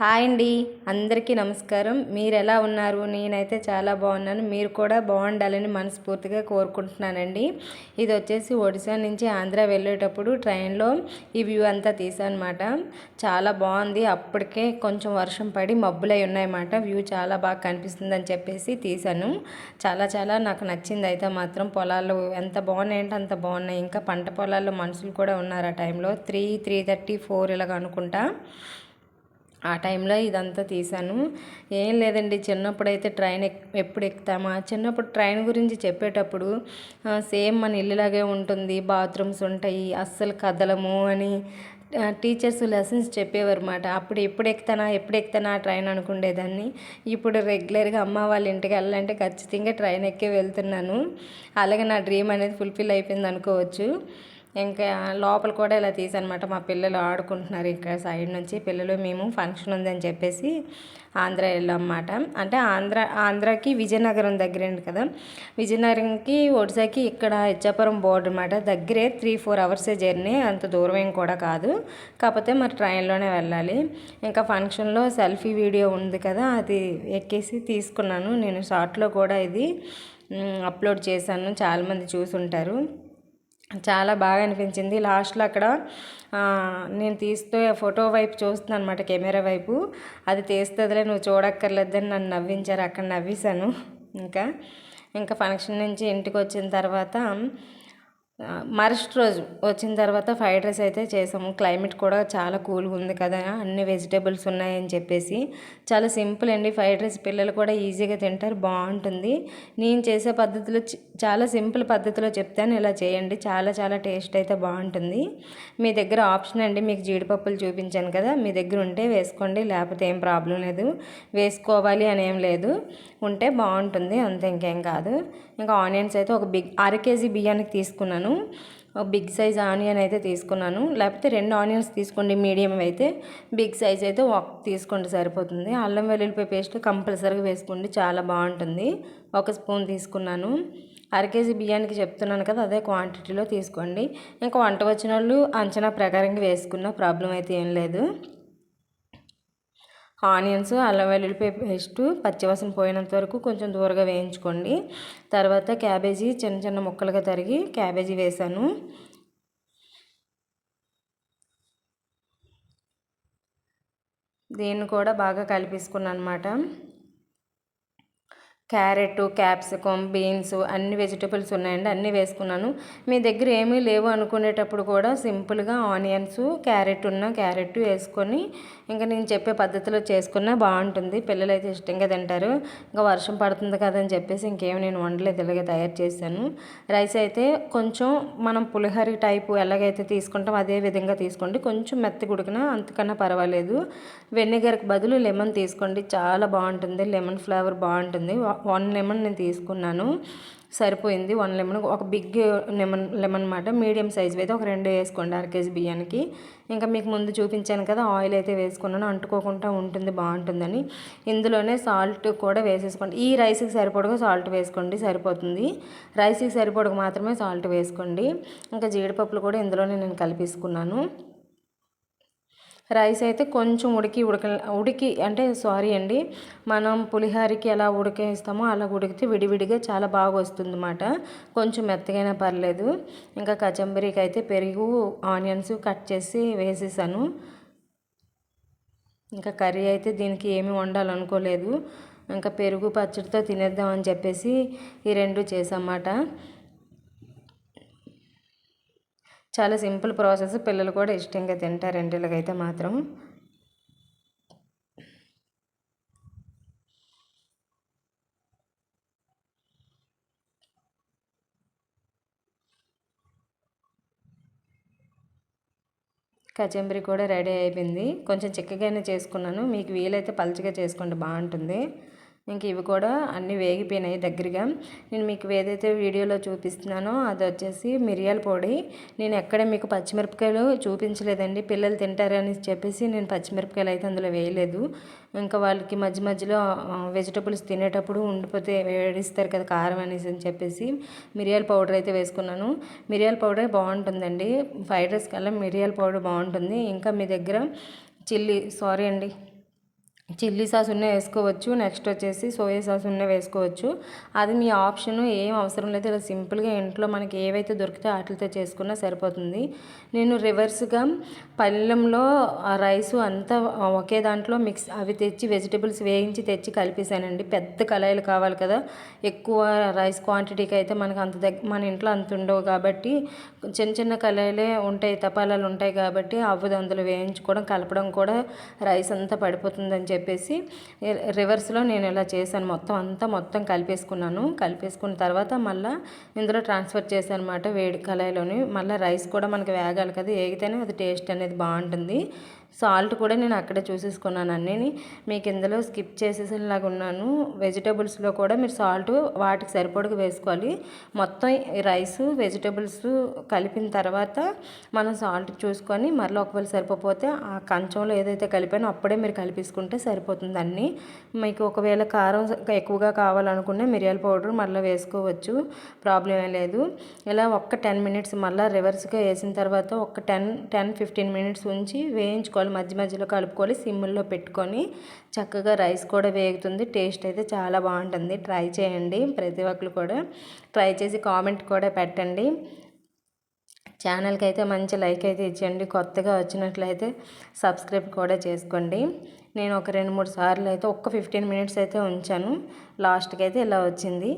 Hi అండి. అందరికీ నమస్కారం. మీరు ఎలా ఉన్నారు? నేనైతే చాలా బాగున్నాను. మీరు కూడా బాగుండాలని మనస్ఫూర్తిగా కోరుకుంటున్నానండి. ఇది వచ్చేసి ఒడిశా నుంచి ఆంధ్ర వెళ్ళేటప్పుడు ట్రైన్లో ఈ వ్యూ అంతా తీసానమాట చాలా బాగుంది. అప్పటికే కొంచెం వర్షం పడి మబ్బులై ఉన్నాయన్నమాట. వ్యూ చాలా బాగా కనిపిస్తుంది అని చెప్పేసి తీసాను చాలా చాలా నాకు నచ్చింది. అయితే మాత్రం పొలాలు ఎంత బాగున్నాయంటే అంత బాగున్నాయి. ఇంకా పంట పొలాల్లో మనుషులు కూడా ఉన్నారు ఆ టైంలో. త్రీ త్రీ థర్టీ ఫోర్ ఇలాగ అనుకుంటా. ఆ టైంలో ఇదంతా తీశాను. ఏం లేదండి చిన్నప్పుడు అయితే ట్రైన్ ఎప్పుడు ఎక్కుతామా? చిన్నప్పుడు ట్రైన్ గురించి చెప్పేటప్పుడు సేమ్ మన ఇల్లులాగే ఉంటుంది బాత్రూమ్స్ ఉంటాయి అస్సలు కదలము అని టీచర్స్ లెసన్స్ చెప్పేవారు అనమాట అప్పుడు ఎప్పుడు ఎక్కుతానా ఎప్పుడు ఎక్కుతానా ట్రైన్ అనుకునేదాన్ని ఇప్పుడు రెగ్యులర్గా అమ్మ వాళ్ళ ఇంటికి వెళ్ళాలంటే ఖచ్చితంగా ట్రైన్ ఎక్కే వెళ్తున్నాను. అలాగే నా డ్రీమ్ అనేది ఫుల్ఫిల్ అయిపోయింది అనుకోవచ్చు. ఇంకా లోపల కూడా ఇలా తీసనమాట మా పిల్లలు ఆడుకుంటున్నారు ఇక్కడ సైడ్ నుంచి. పిల్లలు మేము ఫంక్షన్ ఉందని చెప్పేసి ఆంధ్ర వెళ్ళామన్నమాట. అంటే ఆంధ్ర ఆంధ్రాకి విజయనగరం దగ్గరండి కదా. విజయనగరంకి ఒడిశాకి ఇక్కడ ఇచ్చాపురం బోర్డు అనమాట దగ్గరే త్రీ ఫోర్ అవర్సే జర్నీ. అంత దూరం ఏం కూడా కాదు. కాకపోతే మరి ట్రైన్లోనే వెళ్ళాలి. ఇంకా ఫంక్షన్లో సెల్ఫీ వీడియో ఉంది కదా అది ఎక్కేసి తీసుకున్నాను. నేను షార్ట్లో కూడా ఇది అప్లోడ్ చేశాను. చాలామంది చూసుంటారు. చాలా బాగా అనిపించింది. లాస్ట్లో అక్కడ నేను తీస్తే ఫోటో వైపు చూస్తున్నాను అనమాట కెమెరా వైపు. అది తీస్తుందిలే నువ్వు చూడక్కర్లేదని నన్ను నవ్వించారు. అక్కడ నవ్వేశాను. ఇంకా ఇంకా ఫంక్షన్ నుంచి ఇంటికి వచ్చిన తర్వాత మరుసటి రోజు వచ్చిన తర్వాత ఫ్రైడ్ రైస్ అయితే చేసాము. క్లైమేట్ కూడా చాలా కూల్గా ఉంది కదా అన్ని వెజిటేబుల్స్ ఉన్నాయని చెప్పేసి. చాలా సింపుల్ అండి ఫ్రైడ్ రైస్ పిల్లలు కూడా ఈజీగా తింటారు బాగుంటుంది. నేను చేసే పద్ధతిలో చాలా సింపుల్ పద్ధతిలో చెప్తాను ఇలా చేయండి. చాలా చాలా టేస్ట్ అయితే బాగుంటుంది. మీ దగ్గర ఆప్షన్ అండి మీకు జీడిపప్పులు చూపించాను కదా మీ దగ్గర ఉంటే వేసుకోండి లేకపోతే ఏం ప్రాబ్లం లేదు. వేసుకోవాలి అని ఏం లేదు. ఉంటే బాగుంటుంది అంతే ఇంకేం కాదు. ఇంకా ఆనియన్స్ అయితే ఒక బిగ్ అర కేజీ బియ్యానికి తీసుకున్నాను. తీసుకున్నాను. బిగ్ సైజ్ ఆనియన్ అయితే తీసుకున్నాను. లేకపోతే రెండు ఆనియన్స్ తీసుకోండి మీడియం అయితే. బిగ్ సైజ్ అయితే ఒక తీసుకోండి సరిపోతుంది. అల్లం వెల్లుల్లిపాయ పేస్ట్ కంపల్సరీగా వేసుకోండి చాలా బాగుంటుంది. ఒక స్పూన్ తీసుకున్నాను. అర కేజీ బియ్యానికి చెప్తున్నాను కదా అదే క్వాంటిటీలో తీసుకోండి. ఇంకా వంట వచ్చిన వాళ్ళు అంచనా ప్రకారంగా వేసుకున్న ప్రాబ్లం అయితే ఏం లేదు. ఆనియన్స్ అల్లం వెల్లుల్లిపాయ పేస్ట్ పచ్చివాసన పోయినంత వరకు కొంచెం దూరగా వేయించుకోండి. తర్వాత క్యాబేజీ చిన్న చిన్న ముక్కలుగా తరిగి క్యాబేజీ వేసాను. దీన్ని కూడా బాగా కలిపేసుకున్నాను అనమాట క్యారెట్ క్యాప్సికమ్ బీన్స్ అన్ని వెజిటబుల్స్ ఉన్నాయండి అన్నీ వేసుకున్నాను. మీ దగ్గర ఏమీ లేవు అనుకునేటప్పుడు కూడా సింపుల్గా ఆనియన్స్ క్యారెట్ ఉన్న క్యారెట్ వేసుకొని ఇంకా నేను చెప్పే పద్ధతిలో చేసుకున్నా బాగుంటుంది. పిల్లలు అయితే ఇష్టంగా తింటారు. ఇంకా వర్షం పడుతుంది కదని చెప్పేసి ఇంకేం నేను వండలేదు ఇలాగే తయారు చేశాను. రైస్ అయితే కొంచెం మనం పులిహోర టైపు ఎలాగైతే తీసుకుంటాం అదే విధంగా తీసుకోండి. కొంచెం మెత్త ఉడికినా అంతకన్నా పర్వాలేదు. వెనిగర్కి బదులు లెమన్ తీసుకోండి. చాలా బాగుంటుంది. లెమన్ ఫ్లేవర్ బాగుంటుంది. వన్ లెమన్ నేను తీసుకున్నాను. సరిపోయింది. వన్ లెమన్ ఒక బిగ్ లెమన్ లెమన్ అనమాట మీడియం సైజ్ అయితే ఒక రెండు వేసుకోండి అర కేజీ బియ్యానికి. ఇంకా మీకు ముందు చూపించాను కదా ఆయిల్ అయితే వేసుకున్నాను. అంటుకోకుండా ఉంటుంది బాగుంటుందని. ఇందులోనే సాల్ట్ కూడా వేసేసుకోండి. ఈ రైస్కి సరిపడగా సాల్ట్ వేసుకోండి సరిపోతుంది. రైస్కి సరిపడగా మాత్రమే సాల్ట్ వేసుకోండి. ఇంకా జీడిపప్పులు కూడా ఇందులోనే నేను కలిపేసుకున్నాను. రైస్ అయితే కొంచెం ఉడికి ఉడక ఉడికి అంటే సారీ అండి మనం పులిహారికి ఎలా ఉడికేస్తామో అలా ఉడికితే విడివిడిగా చాలా బాగా వస్తుంది అన్నమాట కొంచెం మెత్తగైనా పర్లేదు. ఇంకా కచంబరికి అయితే పెరుగు ఆనియన్స్ కట్ చేసి వేసేసాను. ఇంకా కర్రీ అయితే దీనికి ఏమి వండాలనుకోలేదు. ఇంకా పెరుగు పచ్చడితో తినేద్దామని చెప్పేసి ఈ రెండు చేసామాట చాలా సింపుల్ ప్రాసెస్. పిల్లలు కూడా ఇష్టంగా తింటారండి ఇలాగైతే మాత్రం. కచంబరి కూడా రెడీ అయిపోయింది. కొంచెం చిక్కగానే చేసుకున్నాను. మీకు వీలైతే పలచగా చేసుకోండి. బాగుంటుంది. ఇంక ఇవి కూడా అన్నీ వేగిపోయినాయి దగ్గరగా. నేను మీకు ఏదైతే వీడియోలో చూపిస్తున్నానో అది వచ్చేసి మిరియాల పొడి. నేను ఎక్కడ మీకు పచ్చిమిరపకాయలు చూపించలేదండి పిల్లలు తింటారని చెప్పేసి నేను పచ్చిమిరపకాయలు అయితే అందులో వేయలేదు. ఇంకా వాళ్ళకి మధ్య మధ్యలో వెజిటబుల్స్ తినేటప్పుడు ఉండిపోతే వేడిస్తారు కదా కారం అనేసి అని చెప్పేసి మిరియాల పౌడర్ అయితే వేసుకున్నాను. మిరియాల పౌడర్ బాగుంటుందండి. ఫ్రైడ్ రైస్ కల్లా మిరియాల పౌడర్ బాగుంటుంది. ఇంకా మీ దగ్గర చిల్లీ సారీ అండి చిల్లీ సాస్ ఉన్న వేసుకోవచ్చు నెక్స్ట్ వచ్చేసి సోయా సాస్ ఉన్న వేసుకోవచ్చు. అది మీ ఆప్షన్ ఏం అవసరం లేదు. ఇలా సింపుల్గా ఇంట్లో మనకి ఏవైతే దొరికితే వాటితో చేసుకున్నా సరిపోతుంది. నేను రివర్స్గా పళ్ళెంలో ఆ రైసు అంతా ఒకే దాంట్లో మిక్స్ అవి తెచ్చి వెజిటేబుల్స్ వేయించి తెచ్చి కలిపేసానండి పెద్ద కళాయిలు కావాలి కదా. ఎక్కువ రైస్ క్వాంటిటీకి అయితే మనకు అంత దగ్గర మన ఇంట్లో అంత ఉండవు కాబట్టి చిన్న చిన్న కళాయిలే ఉంటాయి తపాలాలు ఉంటాయి కాబట్టి అవ్వదు అందులో వేయించుకోవడం కలపడం కూడా రైస్ అంతా పడిపోతుందని చెప్పి చెప్పేసి రివర్స్లో నేను ఇలా చేశాను. మొత్తం అంతా మొత్తం కలిపేసుకున్నాను. కలిపేసుకున్న తర్వాత మళ్ళీ ఇందులో ట్రాన్స్ఫర్ చేశాను అనమాట వేడి కళాయిలోని. మళ్ళీ రైస్ కూడా మనకి వేగాలి కదా. వేగితేనే అది టేస్ట్ అనేది బాగుంటుంది. సాల్ట్ కూడా నేను అక్కడే చూసేసుకున్నాను అన్నీ మీకు ఇందులో స్కిప్ చేసేసేలాగా ఉన్నాను. వెజిటేబుల్స్లో కూడా మీరు సాల్ట్ వాటికి సరిపడకు వేసుకోవాలి. మొత్తం రైస్ వెజిటేబుల్స్ కలిపిన తర్వాత మనం సాల్ట్ చూసుకొని మళ్ళీ ఒకవేళ సరిపోతే ఆ కంచంలో ఏదైతే కలిపానో అప్పుడే మీరు కలిపేసుకుంటే సరిపోతుంది అన్నీ. మీకు ఒకవేళ కారం ఎక్కువగా కావాలనుకునే మిరియాల పౌడర్ మళ్ళీ వేసుకోవచ్చు. ప్రాబ్లం ఏం లేదు. ఇలా ఒక్క టెన్ మినిట్స్ మళ్ళీ రివర్స్గా వేసిన తర్వాత ఒక టెన్ టెన్ ఫిఫ్టీన్ మినిట్స్ ఉంచి వేయించుకోవాలి. కలుపుకోవాలి మధ్య మధ్యలో కలుపుకొని సిమ్ముల్లో పెట్టుకొని చక్కగా రైస్ కూడా వేగుతుంది. టేస్ట్ అయితే చాలా బాగుంటుంది. ట్రై చేయండి. ప్రతి ఒక్కరు కూడా ట్రై చేసి కామెంట్ కూడా పెట్టండి. ఛానల్కి అయితే మంచి లైక్ అయితే ఇచ్చేయండి. కొత్తగా వచ్చినట్లయితే సబ్స్క్రైబ్ కూడా చేసుకోండి. నేను ఒక రెండు మూడు సార్లు అయితే ఒక్క ఫిఫ్టీన్ మినిట్స్ అయితే ఉంచాను. లాస్ట్కి అయితే ఇలా వచ్చింది.